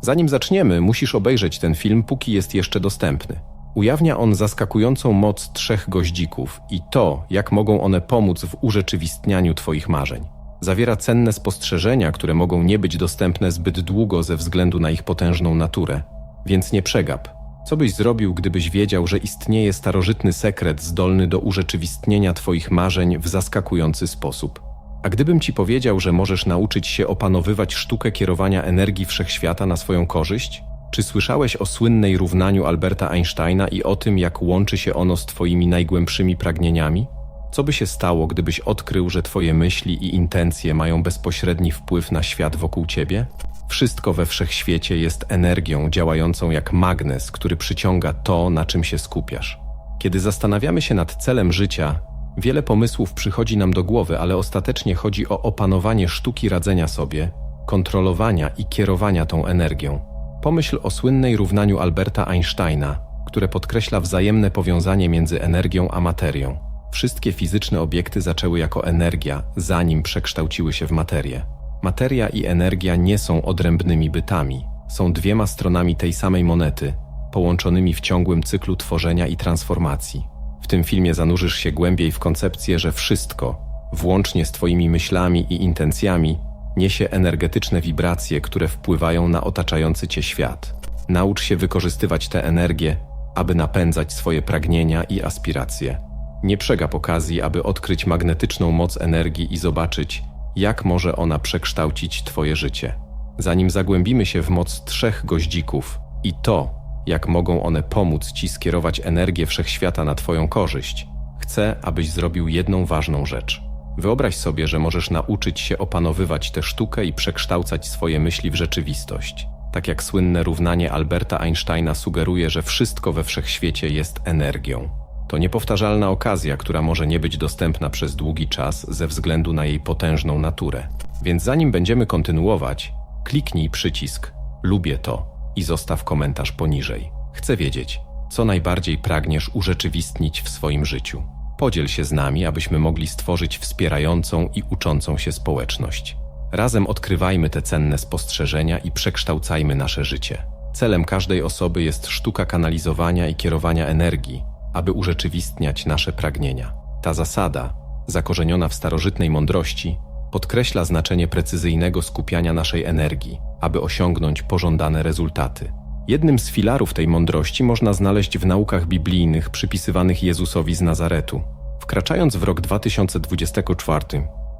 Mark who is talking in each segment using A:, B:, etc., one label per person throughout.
A: Zanim zaczniemy, musisz obejrzeć ten film, póki jest jeszcze dostępny. Ujawnia on zaskakującą moc trzech goździków i to, jak mogą one pomóc w urzeczywistnianiu Twoich marzeń. Zawiera cenne spostrzeżenia, które mogą nie być dostępne zbyt długo ze względu na ich potężną naturę. Więc nie przegap. Co byś zrobił, gdybyś wiedział, że istnieje starożytny sekret zdolny do urzeczywistnienia Twoich marzeń w zaskakujący sposób? A gdybym Ci powiedział, że możesz nauczyć się opanowywać sztukę kierowania energii wszechświata na swoją korzyść? Czy słyszałeś o słynnej równaniu Alberta Einsteina i o tym, jak łączy się ono z Twoimi najgłębszymi pragnieniami? Co by się stało, gdybyś odkrył, że Twoje myśli i intencje mają bezpośredni wpływ na świat wokół Ciebie? Wszystko we wszechświecie jest energią działającą jak magnes, który przyciąga to, na czym się skupiasz. Kiedy zastanawiamy się nad celem życia, wiele pomysłów przychodzi nam do głowy, ale ostatecznie chodzi o opanowanie sztuki radzenia sobie, kontrolowania i kierowania tą energią. Pomyśl o słynnej równaniu Alberta Einsteina, które podkreśla wzajemne powiązanie między energią a materią. Wszystkie fizyczne obiekty zaczęły jako energia, zanim przekształciły się w materię. Materia i energia nie są odrębnymi bytami, są dwiema stronami tej samej monety, połączonymi w ciągłym cyklu tworzenia i transformacji. W tym filmie zanurzysz się głębiej w koncepcję, że wszystko, włącznie z Twoimi myślami i intencjami, niesie energetyczne wibracje, które wpływają na otaczający Cię świat. Naucz się wykorzystywać tę energię, aby napędzać swoje pragnienia i aspiracje. Nie przegap okazji, aby odkryć magnetyczną moc energii i zobaczyć, jak może ona przekształcić Twoje życie. Zanim zagłębimy się w moc trzech goździków i to, jak mogą one pomóc Ci skierować energię wszechświata na Twoją korzyść, chcę, abyś zrobił jedną ważną rzecz. Wyobraź sobie, że możesz nauczyć się opanowywać tę sztukę i przekształcać swoje myśli w rzeczywistość. Tak jak słynne równanie Alberta Einsteina sugeruje, że wszystko we wszechświecie jest energią. To niepowtarzalna okazja, która może nie być dostępna przez długi czas ze względu na jej potężną naturę. Więc zanim będziemy kontynuować, kliknij przycisk Lubię to i zostaw komentarz poniżej. Chcę wiedzieć, co najbardziej pragniesz urzeczywistnić w swoim życiu. Podziel się z nami, abyśmy mogli stworzyć wspierającą i uczącą się społeczność. Razem odkrywajmy te cenne spostrzeżenia i przekształcajmy nasze życie. Celem każdej osoby jest sztuka kanalizowania i kierowania energii, aby urzeczywistniać nasze pragnienia. Ta zasada, zakorzeniona w starożytnej mądrości, podkreśla znaczenie precyzyjnego skupiania naszej energii, aby osiągnąć pożądane rezultaty. Jednym z filarów tej mądrości można znaleźć w naukach biblijnych przypisywanych Jezusowi z Nazaretu. Wkraczając w rok 2024,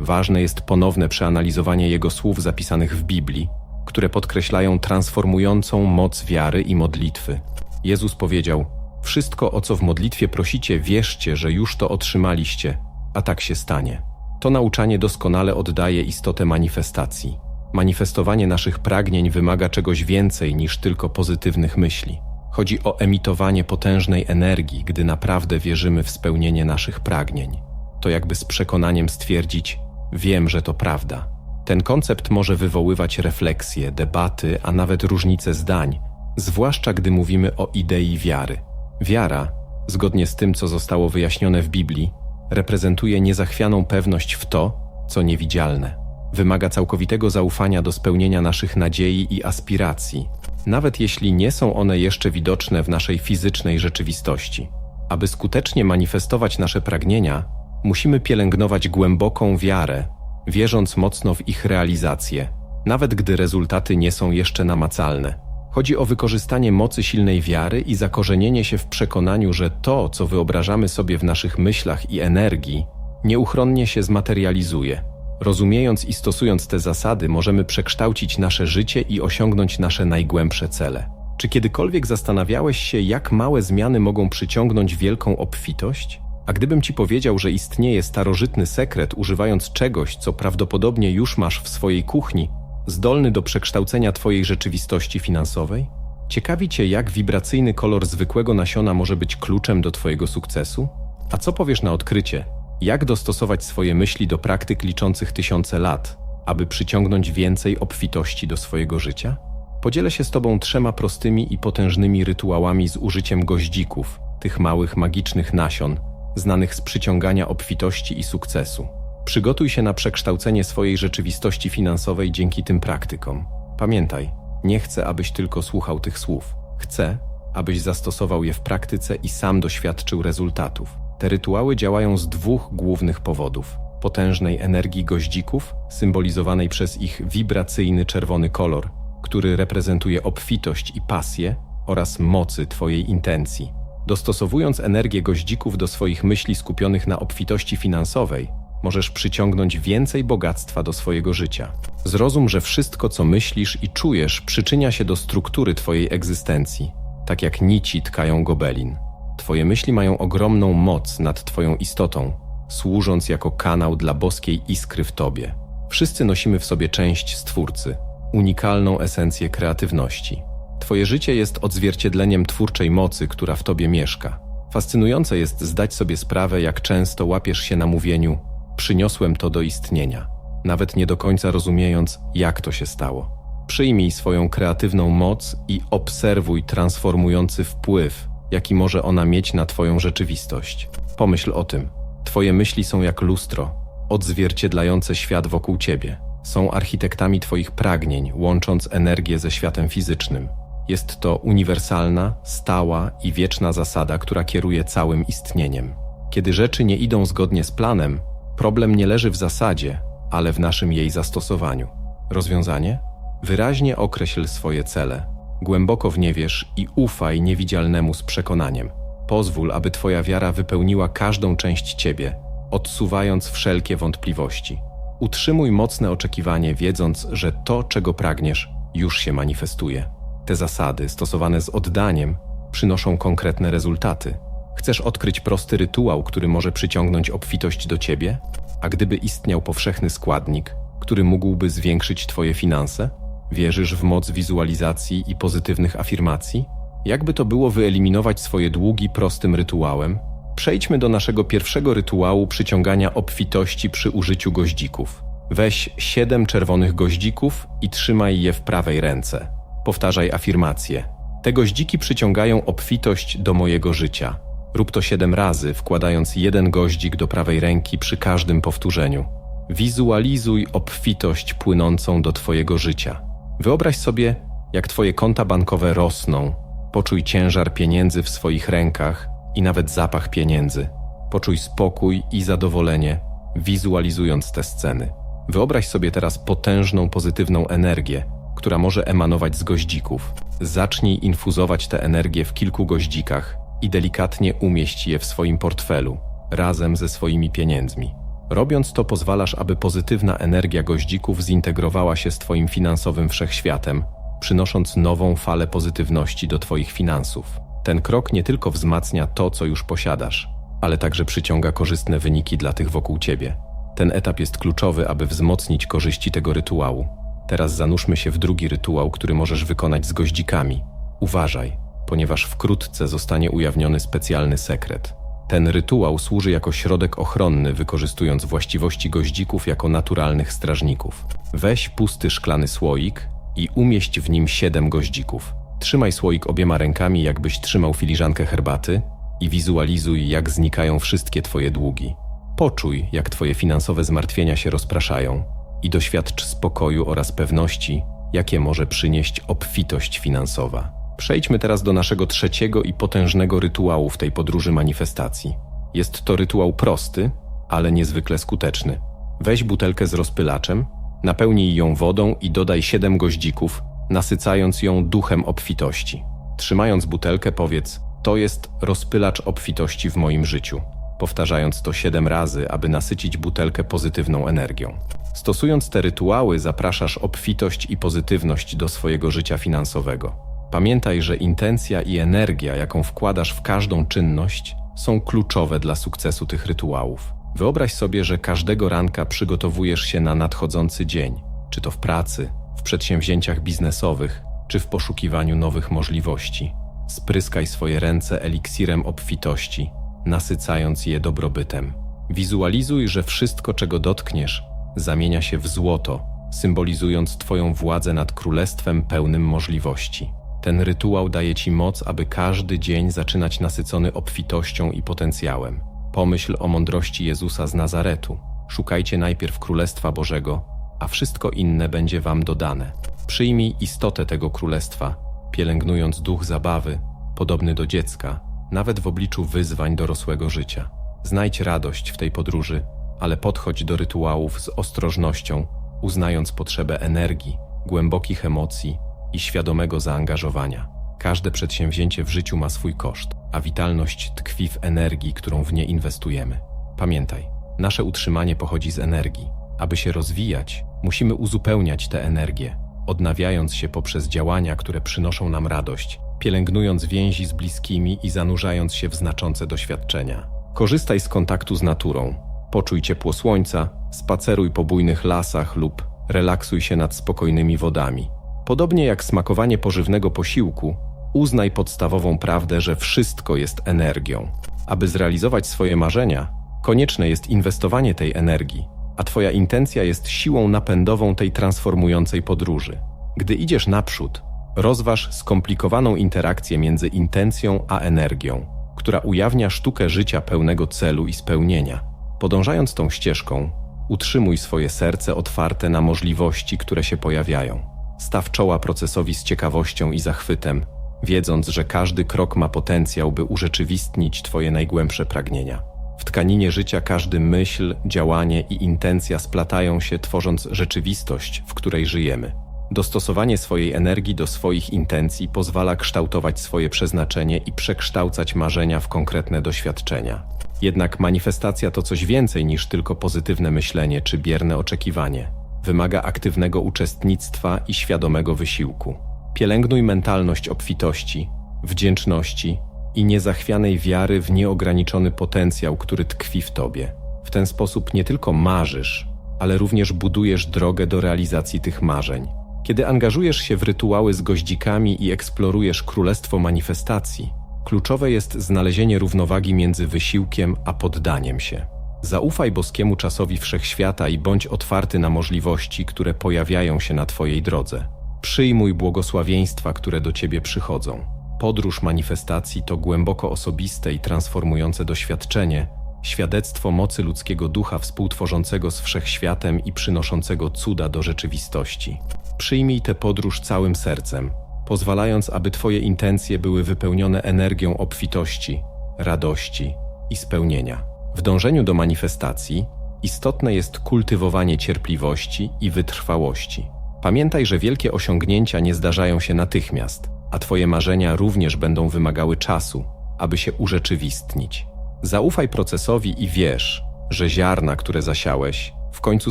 A: ważne jest ponowne przeanalizowanie jego słów zapisanych w Biblii, które podkreślają transformującą moc wiary i modlitwy. Jezus powiedział: Wszystko, o co w modlitwie prosicie, wierzcie, że już to otrzymaliście, a tak się stanie. To nauczanie doskonale oddaje istotę manifestacji. Manifestowanie naszych pragnień wymaga czegoś więcej niż tylko pozytywnych myśli. Chodzi o emitowanie potężnej energii, gdy naprawdę wierzymy w spełnienie naszych pragnień. To jakby z przekonaniem stwierdzić: Wiem, że to prawda. Ten koncept może wywoływać refleksje, debaty, a nawet różnice zdań, zwłaszcza gdy mówimy o idei wiary. Wiara, zgodnie z tym, co zostało wyjaśnione w Biblii, reprezentuje niezachwianą pewność w to, co niewidzialne. Wymaga całkowitego zaufania do spełnienia naszych nadziei i aspiracji, nawet jeśli nie są one jeszcze widoczne w naszej fizycznej rzeczywistości. Aby skutecznie manifestować nasze pragnienia, musimy pielęgnować głęboką wiarę, wierząc mocno w ich realizację, nawet gdy rezultaty nie są jeszcze namacalne. Chodzi o wykorzystanie mocy silnej wiary i zakorzenienie się w przekonaniu, że to, co wyobrażamy sobie w naszych myślach i energii, nieuchronnie się zmaterializuje. Rozumiejąc i stosując te zasady, możemy przekształcić nasze życie i osiągnąć nasze najgłębsze cele. Czy kiedykolwiek zastanawiałeś się, jak małe zmiany mogą przyciągnąć wielką obfitość? A gdybym ci powiedział, że istnieje starożytny sekret, używając czegoś, co prawdopodobnie już masz w swojej kuchni, zdolny do przekształcenia Twojej rzeczywistości finansowej? Ciekawi Cię, jak wibracyjny kolor zwykłego nasiona może być kluczem do Twojego sukcesu? A co powiesz na odkrycie? Jak dostosować swoje myśli do praktyk liczących tysiące lat, aby przyciągnąć więcej obfitości do swojego życia? Podzielę się z Tobą trzema prostymi i potężnymi rytuałami z użyciem goździków, tych małych magicznych nasion, znanych z przyciągania obfitości i sukcesu. Przygotuj się na przekształcenie swojej rzeczywistości finansowej dzięki tym praktykom. Pamiętaj, Nie chcę, abyś tylko słuchał tych słów. Chcę, abyś zastosował je w praktyce i sam doświadczył rezultatów. Te rytuały działają z dwóch głównych powodów: potężnej energii goździków, symbolizowanej przez ich wibracyjny czerwony kolor, który reprezentuje obfitość i pasję, oraz mocy Twojej intencji. Dostosowując energię goździków do swoich myśli skupionych na obfitości finansowej, możesz przyciągnąć więcej bogactwa do swojego życia. Zrozum, że wszystko, co myślisz i czujesz, przyczynia się do struktury Twojej egzystencji, tak jak nici tkają gobelin. Twoje myśli mają ogromną moc nad Twoją istotą, służąc jako kanał dla boskiej iskry w Tobie. Wszyscy nosimy w sobie część Stwórcy, unikalną esencję kreatywności. Twoje życie jest odzwierciedleniem twórczej mocy, która w Tobie mieszka. Fascynujące jest zdać sobie sprawę, jak często łapiesz się na mówieniu przyniosłem to do istnienia, nawet nie do końca rozumiejąc, jak to się stało. Przyjmij swoją kreatywną moc i obserwuj transformujący wpływ, jaki może ona mieć na Twoją rzeczywistość. Pomyśl o tym. Twoje myśli są jak lustro, odzwierciedlające świat wokół Ciebie. Są architektami Twoich pragnień, łącząc energię ze światem fizycznym. Jest to uniwersalna, stała i wieczna zasada, która kieruje całym istnieniem. Kiedy rzeczy nie idą zgodnie z planem, problem nie leży w zasadzie, ale w naszym jej zastosowaniu. Rozwiązanie? Wyraźnie określ swoje cele, głęboko w nie wierz i ufaj niewidzialnemu z przekonaniem. Pozwól, aby Twoja wiara wypełniła każdą część Ciebie, odsuwając wszelkie wątpliwości. Utrzymuj mocne oczekiwanie, wiedząc, że to, czego pragniesz, już się manifestuje. Te zasady, stosowane z oddaniem, przynoszą konkretne rezultaty. Chcesz odkryć prosty rytuał, który może przyciągnąć obfitość do ciebie? A gdyby istniał powszechny składnik, który mógłby zwiększyć Twoje finanse? Wierzysz w moc wizualizacji i pozytywnych afirmacji? Jakby to było wyeliminować swoje długi prostym rytuałem? Przejdźmy do naszego pierwszego rytuału przyciągania obfitości przy użyciu goździków. Weź siedem czerwonych goździków i trzymaj je w prawej ręce. Powtarzaj afirmację. Te goździki przyciągają obfitość do mojego życia. Rób to siedem razy, wkładając jeden goździk do prawej ręki przy każdym powtórzeniu. Wizualizuj obfitość płynącą do Twojego życia. Wyobraź sobie, jak Twoje konta bankowe rosną. Poczuj ciężar pieniędzy w swoich rękach i nawet zapach pieniędzy. Poczuj spokój i zadowolenie, wizualizując te sceny. Wyobraź sobie teraz potężną, pozytywną energię, która może emanować z goździków. Zacznij infuzować tę energię w kilku goździkach i delikatnie umieść je w swoim portfelu, razem ze swoimi pieniędzmi. Robiąc to pozwalasz, aby pozytywna energia goździków zintegrowała się z Twoim finansowym wszechświatem, przynosząc nową falę pozytywności do Twoich finansów. Ten krok nie tylko wzmacnia to, co już posiadasz, ale także przyciąga korzystne wyniki dla tych wokół Ciebie. Ten etap jest kluczowy, aby wzmocnić korzyści tego rytuału. Teraz zanurzmy się w drugi rytuał, który możesz wykonać z goździkami. Uważaj, ponieważ wkrótce zostanie ujawniony specjalny sekret. Ten rytuał służy jako środek ochronny, wykorzystując właściwości goździków jako naturalnych strażników. Weź pusty szklany słoik i umieść w nim siedem goździków. Trzymaj słoik obiema rękami, jakbyś trzymał filiżankę herbaty i wizualizuj, jak znikają wszystkie Twoje długi. Poczuj, jak Twoje finansowe zmartwienia się rozpraszają i doświadcz spokoju oraz pewności, jakie może przynieść obfitość finansowa. Przejdźmy teraz do naszego trzeciego i potężnego rytuału w tej podróży manifestacji. Jest to rytuał prosty, ale niezwykle skuteczny. Weź butelkę z rozpylaczem, napełnij ją wodą i dodaj siedem goździków, nasycając ją duchem obfitości. Trzymając butelkę, powiedz: To jest rozpylacz obfitości w moim życiu, powtarzając to siedem razy, aby nasycić butelkę pozytywną energią. Stosując te rytuały, zapraszasz obfitość i pozytywność do swojego życia finansowego. Pamiętaj, że intencja i energia, jaką wkładasz w każdą czynność, są kluczowe dla sukcesu tych rytuałów. Wyobraź sobie, że każdego ranka przygotowujesz się na nadchodzący dzień, czy to w pracy, w przedsięwzięciach biznesowych, czy w poszukiwaniu nowych możliwości. Spryskaj swoje ręce eliksirem obfitości, nasycając je dobrobytem. Wizualizuj, że wszystko, czego dotkniesz, zamienia się w złoto, symbolizując Twoją władzę nad królestwem pełnym możliwości. Ten rytuał daje Ci moc, aby każdy dzień zaczynać nasycony obfitością i potencjałem. Pomyśl o mądrości Jezusa z Nazaretu. Szukajcie najpierw Królestwa Bożego, a wszystko inne będzie Wam dodane. Przyjmij istotę tego królestwa, pielęgnując duch zabawy, podobny do dziecka, nawet w obliczu wyzwań dorosłego życia. Znajdź radość w tej podróży, ale podchodź do rytuałów z ostrożnością, uznając potrzebę energii, głębokich emocji i świadomego zaangażowania. Każde przedsięwzięcie w życiu ma swój koszt, a witalność tkwi w energii, którą w nie inwestujemy. Pamiętaj, nasze utrzymanie pochodzi z energii. Aby się rozwijać, musimy uzupełniać tę energię, odnawiając się poprzez działania, które przynoszą nam radość, pielęgnując więzi z bliskimi i zanurzając się w znaczące doświadczenia. Korzystaj z kontaktu z naturą, poczuj ciepło słońca, spaceruj po bujnych lasach lub relaksuj się nad spokojnymi wodami. Podobnie jak smakowanie pożywnego posiłku, uznaj podstawową prawdę, że wszystko jest energią. Aby zrealizować swoje marzenia, konieczne jest inwestowanie tej energii, a Twoja intencja jest siłą napędową tej transformującej podróży. Gdy idziesz naprzód, rozważ skomplikowaną interakcję między intencją a energią, która ujawnia sztukę życia pełnego celu i spełnienia. Podążając tą ścieżką, utrzymuj swoje serce otwarte na możliwości, które się pojawiają. Staw czoła procesowi z ciekawością i zachwytem, wiedząc, że każdy krok ma potencjał, by urzeczywistnić Twoje najgłębsze pragnienia. W tkaninie życia każdy myśl, działanie i intencja splatają się, tworząc rzeczywistość, w której żyjemy. Dostosowanie swojej energii do swoich intencji pozwala kształtować swoje przeznaczenie i przekształcać marzenia w konkretne doświadczenia. Jednak manifestacja to coś więcej niż tylko pozytywne myślenie czy bierne oczekiwanie. Wymaga aktywnego uczestnictwa i świadomego wysiłku. Pielęgnuj mentalność obfitości, wdzięczności i niezachwianej wiary w nieograniczony potencjał, który tkwi w tobie. W ten sposób nie tylko marzysz, ale również budujesz drogę do realizacji tych marzeń. Kiedy angażujesz się w rytuały z goździkami i eksplorujesz królestwo manifestacji, kluczowe jest znalezienie równowagi między wysiłkiem a poddaniem się. Zaufaj boskiemu czasowi wszechświata i bądź otwarty na możliwości, które pojawiają się na Twojej drodze. Przyjmuj błogosławieństwa, które do Ciebie przychodzą. Podróż manifestacji to głęboko osobiste i transformujące doświadczenie, świadectwo mocy ludzkiego ducha współtworzącego z wszechświatem i przynoszącego cuda do rzeczywistości. Przyjmij tę podróż całym sercem, pozwalając, aby Twoje intencje były wypełnione energią obfitości, radości i spełnienia. W dążeniu do manifestacji istotne jest kultywowanie cierpliwości i wytrwałości. Pamiętaj, że wielkie osiągnięcia nie zdarzają się natychmiast, a Twoje marzenia również będą wymagały czasu, aby się urzeczywistnić. Zaufaj procesowi i wierz, że ziarna, które zasiałeś, w końcu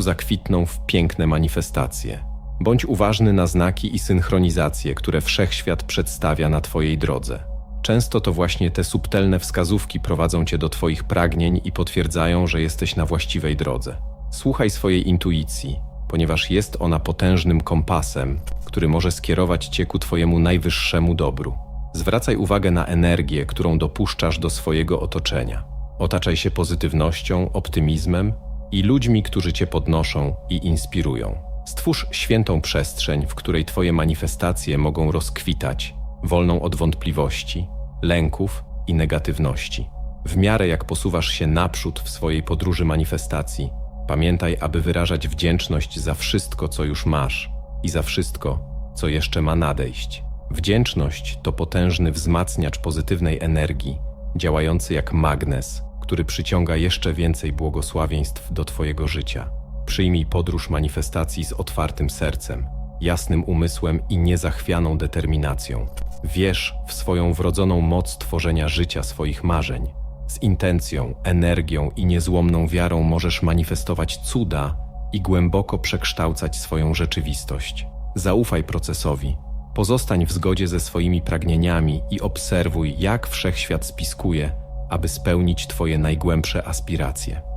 A: zakwitną w piękne manifestacje. Bądź uważny na znaki i synchronizacje, które wszechświat przedstawia na Twojej drodze. Często to właśnie te subtelne wskazówki prowadzą Cię do Twoich pragnień i potwierdzają, że jesteś na właściwej drodze. Słuchaj swojej intuicji, ponieważ jest ona potężnym kompasem, który może skierować Cię ku Twojemu najwyższemu dobru. Zwracaj uwagę na energię, którą dopuszczasz do swojego otoczenia. Otaczaj się pozytywnością, optymizmem i ludźmi, którzy Cię podnoszą i inspirują. Stwórz świętą przestrzeń, w której Twoje manifestacje mogą rozkwitać, wolną od wątpliwości, lęków i negatywności. W miarę jak posuwasz się naprzód w swojej podróży manifestacji, pamiętaj, aby wyrażać wdzięczność za wszystko, co już masz i za wszystko, co jeszcze ma nadejść. Wdzięczność to potężny wzmacniacz pozytywnej energii, działający jak magnes, który przyciąga jeszcze więcej błogosławieństw do Twojego życia. Przyjmij podróż manifestacji z otwartym sercem, jasnym umysłem i niezachwianą determinacją. Wierz w swoją wrodzoną moc tworzenia życia swoich marzeń. Z intencją, energią i niezłomną wiarą możesz manifestować cuda i głęboko przekształcać swoją rzeczywistość. Zaufaj procesowi, pozostań w zgodzie ze swoimi pragnieniami i obserwuj, jak wszechświat spiskuje, aby spełnić Twoje najgłębsze aspiracje.